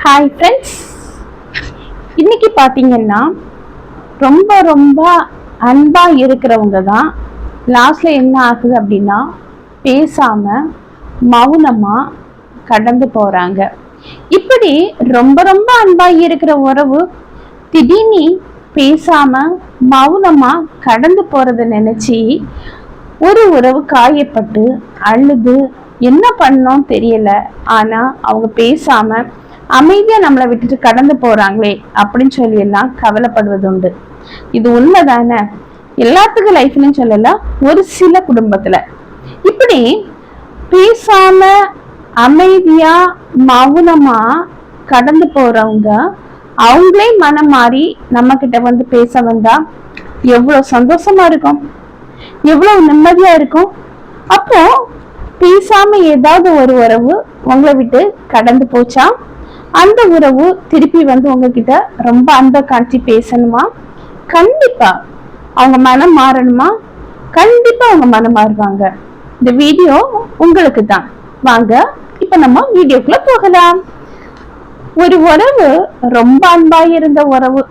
Hi friends இன்னைக்கு பார்த்தீங்கன்னா ரொம்ப ரொம்ப அன்பாக இருக்கிறவங்க தான் லாஸ்டில் என்ன ஆகுது அப்படின்னா பேசாமல் மௌனமாக கடந்து போகிறாங்க இப்படி ரொம்ப ரொம்ப அன்பாக இருக்கிற உறவு திடீர்னு பேசாமல் மௌனமாக கடந்து போகிறத நினச்சி ஒரு உறவு காயப்பட்டு அழுது என்ன பண்ணோம் தெரியல. ஆனால் அவங்க பேசாமல் அமைதியா நம்மளை விட்டுட்டு கடந்து போறாங்களே அப்படின்னு சொல்லி எல்லாம் கவலைப்படுவது உண்டு இது உண்மைதானே? எல்லாத்துக்கும் லைஃப்லயும் சொல்லல ஒரு சில குடும்பத்துல. இப்படி பேசாம அமைதியா மௌனமா கடந்து போறவங்க அவங்களே மனம் மாறி நம்ம கிட்ட வந்து பேச வந்தா எவ்வளவு சந்தோஷமா இருக்கும்? எவ்வளவு நிம்மதியா இருக்கும்? அப்போ பேசாம ஏதாவது ஒரு உறவு உங்களை விட்டு கடந்து போச்சா? அந்த உறவு திருப்பி வந்து உங்ககிட்ட ரொம்ப அன்பை காட்டி பேசணுமா? கண்டிப்பா. அவங்க மனம் மாறணுமா? கண்டிப்பா அவங்க மனம் மாறுவாங்க. இந்த வீடியோ உங்களுக்கு தான். வாங்க இப்ப நம்ம வீடியோக்குள்ள போகலாம். ஒரு உறவு ரொம்ப அன்பா இருந்த உறவு.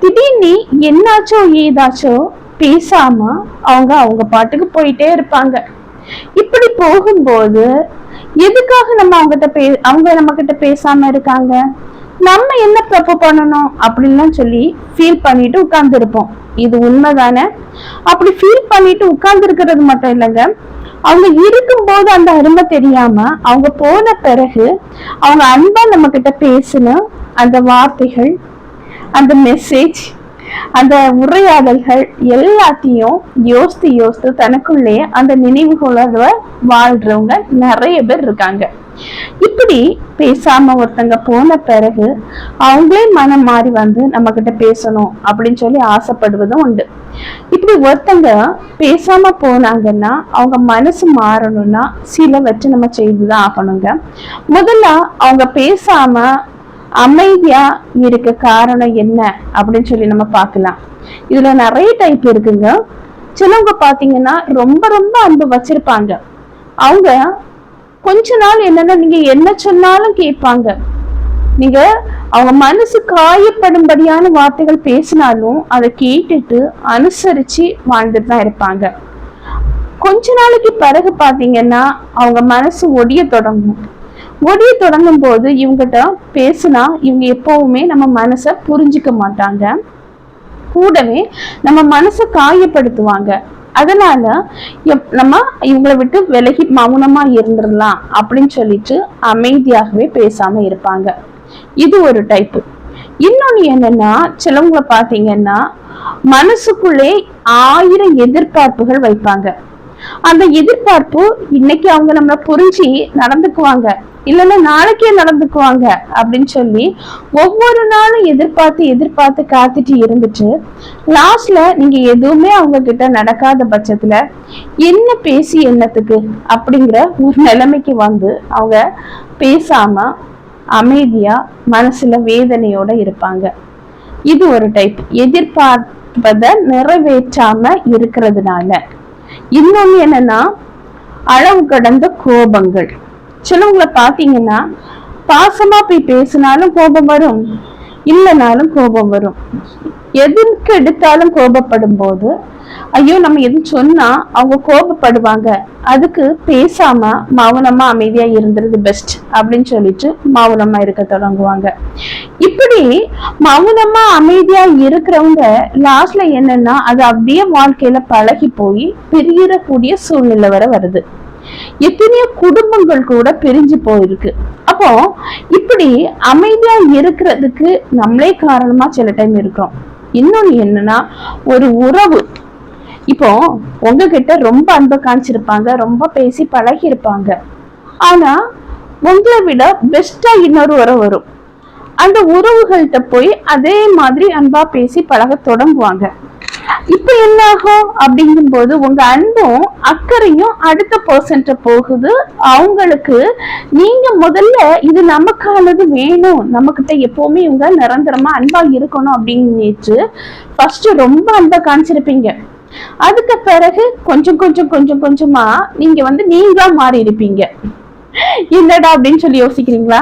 திடீர்னு என்னாச்சோ ஏதாச்சோ பேசாம அவங்க அவங்க பாட்டுக்கு போயிட்டே இருப்பாங்க. இப்படி போகும்போது எதுக்காக நம்ம அவங்ககிட்ட பே அவங்க நம்ம கிட்ட பேசாம இருக்காங்க? நம்ம என்ன தப்பு பண்ணணும் அப்படின்லாம் சொல்லி ஃபீல் பண்ணிட்டு உட்கார்ந்துருப்போம். இது உண்மைதானே? அப்படி ஃபீல் பண்ணிட்டு உட்கார்ந்து இருக்கிறது மட்டும் இல்லைங்க. அவங்க இருக்கும்போது அந்த அருமை தெரியாம அவங்க போன பிறகு அவங்க அன்பா நம்ம கிட்ட பேசின அந்த வார்த்தைகள் அந்த மெசேஜ் அந்த உரையாடல்கள் எல்லாத்தையும் யோசித்து யோசித்து தனக்குள்ளேயே அந்த நினைவுகளோட வாழ்றவங்க நிறைய பேர் இருக்காங்க. இப்படி பேசாம ஒருத்தங்க போன பிறகு அவங்களே மனம் மாறி வந்து நம்ம கிட்ட பேசணும் அப்படின்னு சொல்லி ஆசைப்படுவதும் உண்டு. இப்படி ஒருத்தங்க பேசாம போனாங்கன்னா அவங்க மனசு மாறணும்னா சிலவற்றை நம்ம செய்துதான் ஆகணுங்க. முதல்ல அவங்க பேசாம அமைதியா இருக்க காரணம் என்ன அப்படின்னு சொல்லி நம்ம பார்க்கலாம். இதுல நிறைய டைப் இருக்குங்க. சிலவங்க பாத்தீங்கன்னா ரொம்ப ரொம்ப அன்பு வச்சிருப்பாங்க. அவங்க கொஞ்ச நாள் என்னன்னா நீங்க என்ன சொன்னாலும் கேட்பாங்க. நீங்க அவங்க மனசு காயப்படும்படியான வார்த்தைகள் பேசினாலும் அதை கேட்டுட்டு அனுசரிச்சு வாழ்ந்துட்டு தான் இருப்பாங்க. கொஞ்ச நாளைக்கு பிறகு பாத்தீங்கன்னா அவங்க மனசு ஒடிய தொடங்கும். ஒடிய தொடங்கும் போது இவங்ககிட்ட பேசினா இவங்க எப்பவுமே நம்ம மனசை புரிஞ்சுக்க மாட்டாங்க. கூடவே நம்ம மனசை காயப்படுத்துவாங்க. அதனால எப்- நம்ம இவங்களை விட்டு விலகி மௌனமா இருந்துடலாம் அப்படின்னு சொல்லிட்டு அமைதியாகவே பேசாம இருப்பாங்க. இது ஒரு டைப்பு இன்னொன்னு என்னன்னா சிலவங்களை பாத்தீங்கன்னா மனசுக்குள்ளே ஆயிரம் எதிர்பார்ப்புகள் வைப்பாங்க. அந்த எதிர்பார்ப்பு இன்னைக்கு அவங்க நம்மளை புரிஞ்சு நடந்துக்குவாங்க. இல்லைன்னா நாளைக்கே நடந்துக்குவாங்க அப்படின்னு சொல்லி ஒவ்வொரு நாளும் எதிர்பார்த்து எதிர்பார்த்து காத்துட்டு இருந்துட்டு லாஸ்ட்ல நீங்க எதுவுமே அவங்க கிட்ட நடக்காத பட்சத்துல என்ன பேசி என்னத்துக்கு அப்படிங்கிற ஒரு நிலைமைக்கு வந்து அவங்க பேசாம அமைதியா மனசுல வேதனையோட இருப்பாங்க. இது ஒரு டைப் எதிர்பார்ப்பதை நிறைவேற்றாம இருக்கிறதுனால. இன்னொன்னு என்னன்னா அளவு கடந்த கோபங்கள். சிலவங்களை பார்த்தீங்கன்னா பாசமா போய் பேசினாலும் கோபம் வரும் இல்லைனாலும் கோபம் வரும். எதுக்கு எடுத்தாலும் கோபப்படும் போது ஐயோ நம்ம எது சொன்னா அவங்க கோபப்படுவாங்க. அதுக்கு பேசாம மௌனமா அமைதியா இருந்துறது பெஸ்ட் அப்படின்னு சொல்லிட்டு மௌனமா இருக்க தொடங்குவாங்க. இப்படி மௌனமா அமைதியா இருக்கிறவங்க லாஸ்ட்ல என்னன்னா அது அப்படியே வாழ்க்கையில பழகி போய் பிரியறக்கூடிய சூழ்நிலை வர வருது. எத்தனையோ குடும்பங்கள் கூட பிரிஞ்சு போயிருக்கு. அப்போ இப்படி அமைதியா இருக்கிறதுக்கு நம்மளே காரணமா சில டைம் இருக்கிறோம். இன்னொன்னு என்னன்னா ஒரு உறவு. இப்போ உங்ககிட்ட ரொம்ப அன்பை காமிச்சிருப்பாங்க ரொம்ப பேசி பழகி இருப்பாங்க ஆனா உங்களை விட பெஸ்டா இன்னொரு உறவு வரும். அந்த உறவுகள்கிட்ட போய் அதே மாதிரி அன்பா பேசி பழக தொடங்குவாங்க. இப்ப என்ன ஆகும் அப்படிங்கும்போது உங்க அன்பும் அக்கறையும் அடுத்த பர்சன்ட்ட போகுது. அவங்களுக்கு நீங்க முதல்ல இது நமக்கானது வேணும். நம்ம கிட்ட எப்பவுமே இவங்க நிரந்தரமா அன்பா இருக்கணும் அப்படின்னு நினைச்சு ஃபர்ஸ்ட் ரொம்ப அன்பா காமிச்சிருப்பீங்க. அதுக்கு பிறகு கொஞ்சம் கொஞ்சம் கொஞ்சம் கொஞ்சமா நீங்க வந்து நீங்களா மாறி இருப்பீங்க என்னடா அப்படின்னு சொல்லி யோசிக்கிறீங்களா?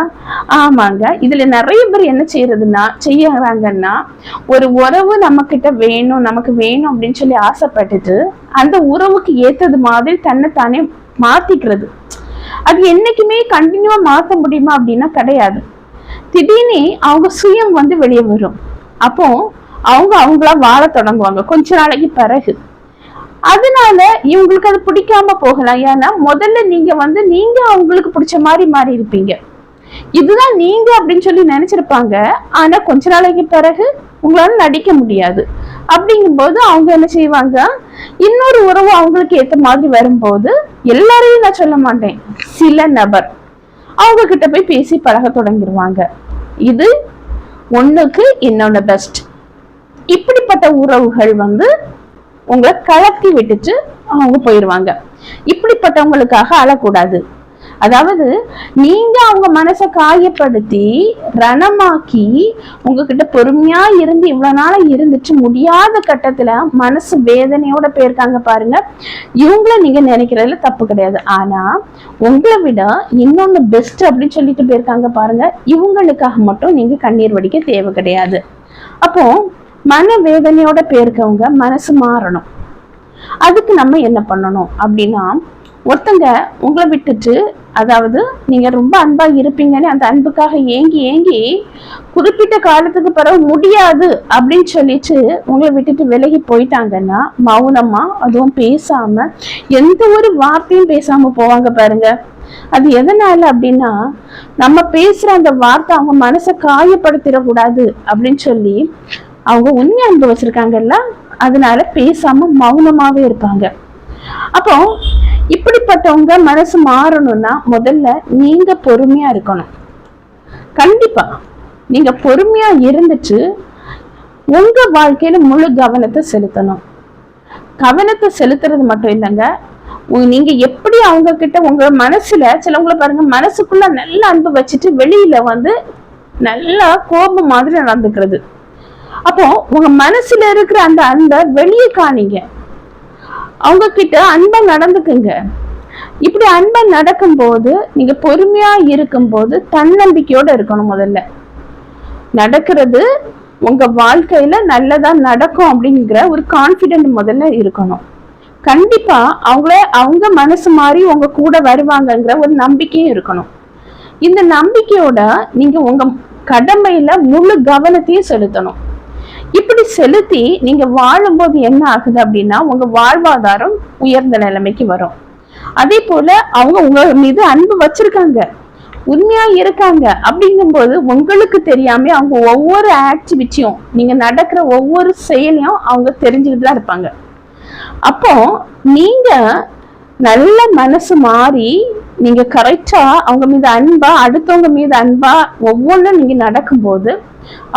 ஆமாங்க. இதுல நிறைய பேர் என்ன செய்யறதுன்னா செய்யறாங்கன்னா ஒரு உறவு நம்ம கிட்ட வேணும் நமக்கு வேணும் அப்படின்னு சொல்லி ஆசைப்பட்டுட்டு அந்த உறவுக்கு ஏத்தது மாதிரி தன்னை தானே மாத்திக்கிறது. அது என்னைக்குமே கண்டினியூவா மாத்த முடியுமா அப்படின்னா கிடையாது. திடீர்னு அவங்க சுயம் வந்து வெளியே வரும். அப்போ அவங்க அவங்களா வாழ தொடங்குவாங்க. கொஞ்ச நாளைக்கு பிறகு. அதனால இவங்களுக்கு அது பிடிக்காம போகலாம். ஏன்னா முதல்ல நீங்க வந்து நீங்க அவங்களுக்கு பிடிச்ச மாதிரி மாறி இருப்பீங்க. இதுதான் நீங்க அப்படின்னு சொல்லி நினைச்சிருப்பாங்க. ஆனா கொஞ்ச நாளைக்கு பிறகு உங்களால நடிக்க முடியாது. அப்படிங்கும்போது அவங்க என்ன செய்வாங்க? இன்னொரு உறவு அவங்களுக்கு ஏத்த மாதிரி வரும்போது எல்லாரையும் நான் சொல்ல மாட்டேன். சில நபர் அவங்க கிட்ட போய் பேசி பழக தொடங்கிடுவாங்க இது ஒண்ணுக்கு இன்னொன்னு பெஸ்ட் இப்படிப்பட்ட உறவுகள் வந்து உங்களை கலக்கி விட்டுட்டு அவங்க போயிடுவாங்க இப்படிப்பட்டவங்களுக்காக அழக்கூடாது. அதாவது நீங்க அவங்க மனசை காயப்படுத்தி ரணமாக்கி உங்ககிட்ட பொறுமையா இருந்து இவ்வளவு நாளா இருந்துட்டு முடியாத கட்டத்துல மனசு வேதனையோட போயிருக்காங்க பாருங்க. இவங்கள நீங்க நினைக்கிறதுல தப்பு கிடையாது. ஆனா உங்களை விட இன்னொன்னு பெஸ்ட் அப்படின்னு சொல்லிட்டு போயிருக்காங்க பாருங்க. இவங்களுக்காக மட்டும் நீங்க கண்ணீர் வடிக்க தேவை கிடையாது. அப்போ மன வேதனையோட போயிருக்கவங்க மனசு மாறணும். அதுக்கு நம்ம என்ன பண்ணணும் அப்படின்னா ஒருத்தங்க உங்களை விட்டுட்டு அதாவது நீங்க ரொம்ப அன்பா இருப்பீங்கன்னு அந்த அன்புக்காக ஏங்கி ஏங்கி குறிப்பிட்ட காலத்துக்கு பிறகு முடியாது அப்படின்னு சொல்லிட்டு உங்களை விட்டுட்டு விலகி போயிட்டாங்கன்னா மௌனமா அதுவும் பேசாம எந்த ஒரு வார்த்தையும் பேசாம போவாங்க பாருங்க. அது எதனால அப்படின்னா நம்ம பேசுற அந்த வார்த்தை அவங்க மனசை காயப்படுத்திடக்கூடாது அப்படின்னு சொல்லி அவங்க உண்மை அனுபவிச்சிருக்காங்கல்ல அதனால பேசாம மௌனமாவே இருப்பாங்க. அப்போ இப்படிப்பட்டவங்க மனசு மாறணும்னா முதல்ல நீங்க பொறுமையா இருக்கணும். கண்டிப்பா நீங்க பொறுமையா இருந்துட்டு உங்க வாழ்க்கையில முழு கவனத்தை செலுத்தணும். கவனத்தை செலுத்துறது மட்டும் இல்லைங்க உ- நீங்க எப்படி அவங்க கிட்ட உங்க மனசுல சிலவங்கள பாருங்க மனசுக்குள்ள நல்ல அன்பு வச்சுட்டு வெளியில வந்து நல்லா கோபம் மாதிரி நடந்துக்கிறது. அப்போ உங்க மனசுல இருக்கிற அந்த அன்பை வெளியே காணிங்க. அவங்க கிட்ட அன்பை நடந்துக்குங்க. இப்படி அன்பை நடக்கும்போது நீங்க பொறுமையா இருக்கும்போது தன்னம்பிக்கையோட இருக்கணும் முதல்ல. நடக்கிறது உங்க வாழ்க்கையில நல்லதா நடக்கும் அப்படிங்கிற ஒரு கான்பிடென்ட் முதல்ல இருக்கணும். கண்டிப்பா அவங்கள அவங்க மனசு மாதிரி உங்க கூட வருவாங்கங்கிற ஒரு நம்பிக்கையும் இருக்கணும். இந்த நம்பிக்கையோட நீங்க உங்க கடமையில முழு கவனத்தையும் செலுத்தணும். செலுத்தி நீங்க வாழும்போது என்ன ஆகுது அப்படின்னா உங்க வாழ்வாதாரம் உயர்ந்த நிலைமைக்கு வரும். அதே போல அவங்க உங்க மீது அன்பு வச்சிருக்காங்க. உண்மையா இருக்காங்க அப்படிங்கும்போது உங்களுக்கு தெரியாம அவங்க ஒவ்வொரு ஆக்டிவிட்டியும் நீங்க நடக்கிற ஒவ்வொரு செயலையும் அவங்க தெரிஞ்சுக்கிட்டு தான் இருப்பாங்க. அப்போ நீங்க நல்ல மனசு மாறி நீங்க கரெக்டா அவங்க மீது அன்பா அடுத்தவங்க மீது அன்பா ஒவ்வொன்றும் நீங்க நடக்கும்போது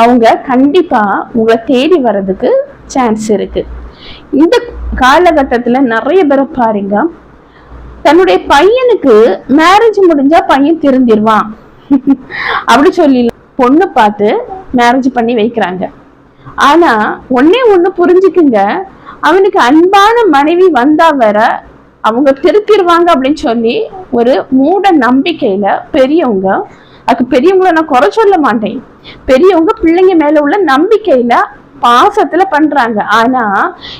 அவங்க கண்டிப்பா உங்களை தேடி வர்றதுக்கு சான்ஸ் இருக்கு. இந்த காலகட்டத்தில் நிறைய பேரை பாருங்க. தன்னுடைய பையனுக்கு மேரேஜ் முடிஞ்சா பையன் திருந்திருவான். அப்படி சொல்லி பொண்ணு பார்த்து மேரேஜ் பண்ணி வைக்கிறாங்க. ஆனா ஒன்னே ஒன்று புரிஞ்சுக்குங்க. அவனுக்கு அன்பான மனைவி வந்தா வர அவங்க திருத்திடுவாங்க அப்படின்னு சொல்லி ஒரு மூட நம்பிக்கையில பெரியவங்க அதுக்கு பெரியவங்கள நான் குறை சொல்ல மாட்டேன். பெரியவங்க பிள்ளைங்க மேல உள்ள நம்பிக்கையில பாசத்துல பண்றாங்க. ஆனா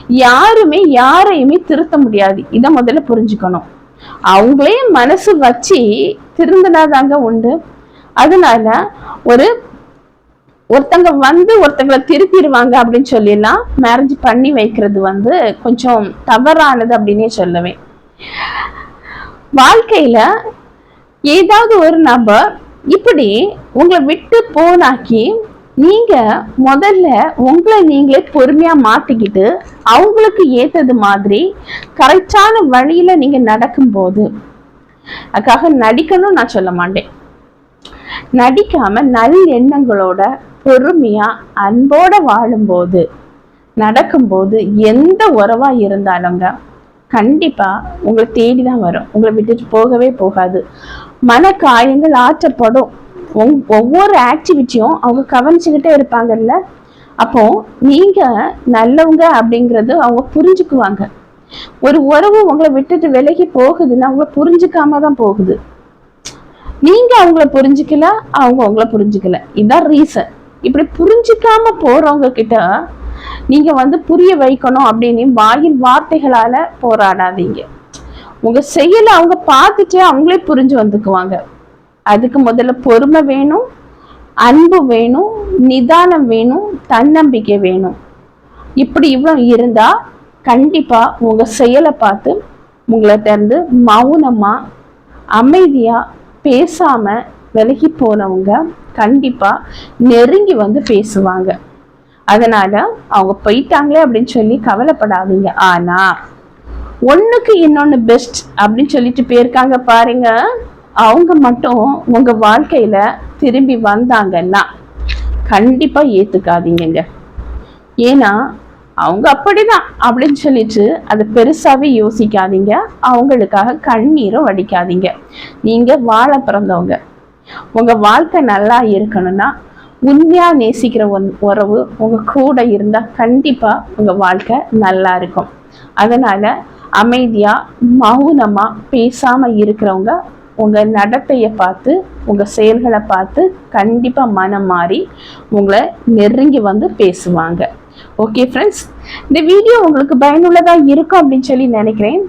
யாருமே யாரையுமே திருத்த முடியாது. இதை முதல்ல புரிஞ்சுக்கணும். அவங்களே மனசு வச்சு திருந்தினாதாங்க உண்டு. அதனால ஒரு ஒருத்தங்க வந்து ஒருத்தங்களை திருப்பிடுவாங்க அப்படின்னு சொல்லிலாம் மேரேஜ் பண்ணி வைக்கிறது வந்து கொஞ்சம் தவறானது அப்படின்னே சொல்லுவேன் வாழ்க்கையில ஏதாவது ஒரு நபர் இப்படி உங்களை விட்டு போனாக்கி நீங்க முதல்ல உங்களை நீங்களே பொறுமையா மாத்திக்கிட்டு அவங்களுக்கு ஏத்தது மாதிரி கரெக்டான வழியில நீங்க நடக்கும்போது அதுக்காக நடிக்கணும்னு நான் சொல்ல மாட்டேன். நடிக்காம நல் எண்ணங்களோட பொறுமையா அன்போட வாழும்போது நடக்கும்போது எந்த உறவா இருந்தாலுங்க கண்டிப்பா உங்களை தேடி தான் வரும். உங்களை விட்டுட்டு போகவே போகாது. மன காயங்கள் ஆற்றப்படும் ஒவ்வொரு ஆக்டிவிட்டியும் அவங்க கவனிச்சுக்கிட்டே இருப்பாங்கல்ல? அப்போ நீங்க நல்லவங்க அப்படிங்கறது அவங்க புரிஞ்சுக்குவாங்க. ஒரு உறவு உங்களை விட்டுட்டு விலகி போகுதுன்னா அவங்கள புரிஞ்சுக்காம தான் போகுது. நீங்க அவங்கள புரிஞ்சுக்கல அவங்க உங்களை புரிஞ்சுக்கல. இதான் ரீசன் இப்படி புரிஞ்சுக்காம போறவங்க கிட்ட நீங்க வந்து புரிய வைக்கணும் அப்படின்னு வாயின் வார்த்தைகளால போராடாதீங்க. உங்க செயலை அவங்க பார்த்துட்டு அவங்களே புரிஞ்சு வந்துக்குவாங்க. அதுக்கு முதல்ல பொறுமை வேணும் அன்பு வேணும் நிதானம் வேணும் தன்னம்பிக்கை வேணும். இப்படி இவ்வளோ இருந்தா கண்டிப்பா உங்க செயலை பார்த்து உங்களை திறந்து மௌனமா அமைதியா பேசாம விலகி போனவங்க கண்டிப்பா நெருங்கி வந்து பேசுவாங்க. அதனால அவங்க போயிட்டாங்களே அப்படின்னு சொல்லி கவலைப்படாதீங்க. ஆனா ஒண்ணுக்கு இன்னொன்னு பெஸ்ட் அப்படின்னு சொல்லிட்டு போயிருக்காங்க பாருங்க. அவங்க மட்டும் உங்க வாழ்க்கையில திரும்பி வந்தாங்கன்னா கண்டிப்பா ஏத்துக்காதீங்க ஏன்னா அவங்க அப்படிதான் அப்படின்னு சொல்லிட்டு அதை பெருசாவே யோசிக்காதீங்க. அவங்களுக்காக கண்ணீரும் வடிக்காதீங்க. நீங்க வாழ பிறந்தவங்க. உங்க வாழ்க்கை நல்லா இருக்கணும்னா உண்மையா நேசிக்கிற ஒன் உறவு உங்க கூட இருந்தா கண்டிப்பா உங்க வாழ்க்கை நல்லா இருக்கும். அதனால அமைதியா மௌனமா பேசாம இருக்கிறவங்க உங்க நடத்தையை பார்த்து உங்க செயல்களை பார்த்து கண்டிப்பா மனம் மாறி உங்களை நெருங்கி வந்து பேசுவாங்க. ஓகே ஃப்ரெண்ட்ஸ் இந்த வீடியோ உங்களுக்கு பயனுள்ளதா இருக்கும் அப்படின்னு சொல்லி நினைக்கிறேன்.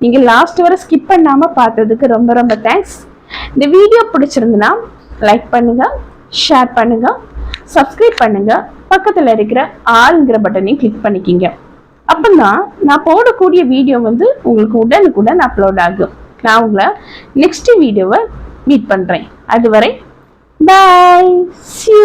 நீங்க லாஸ்ட் வரை ஸ்கிப் பண்ணாம பார்த்ததுக்கு ரொம்ப ரொம்ப தேங்க்ஸ் இந்த வீடியோ பிடிச்சிருந்துன்னா லைக் பண்ணுங்க. ஷேர் பண்ணுங்க. சப்ஸ்கிரைப் பண்ணுங்க. பக்கத்தில் இருக்கிற ஆளுங்கிற பட்டனையும் கிளிக் பண்ணிக்கிங்க. அப்போதான் நான் போடக்கூடிய வீடியோ வந்து உங்களுக்கு உடனுக்குடன் அப்லோட் ஆகும். நான் உங்களை நெக்ஸ்ட் வீடியோவை மீட் பண்ணுறேன் அதுவரை பாய் சியூ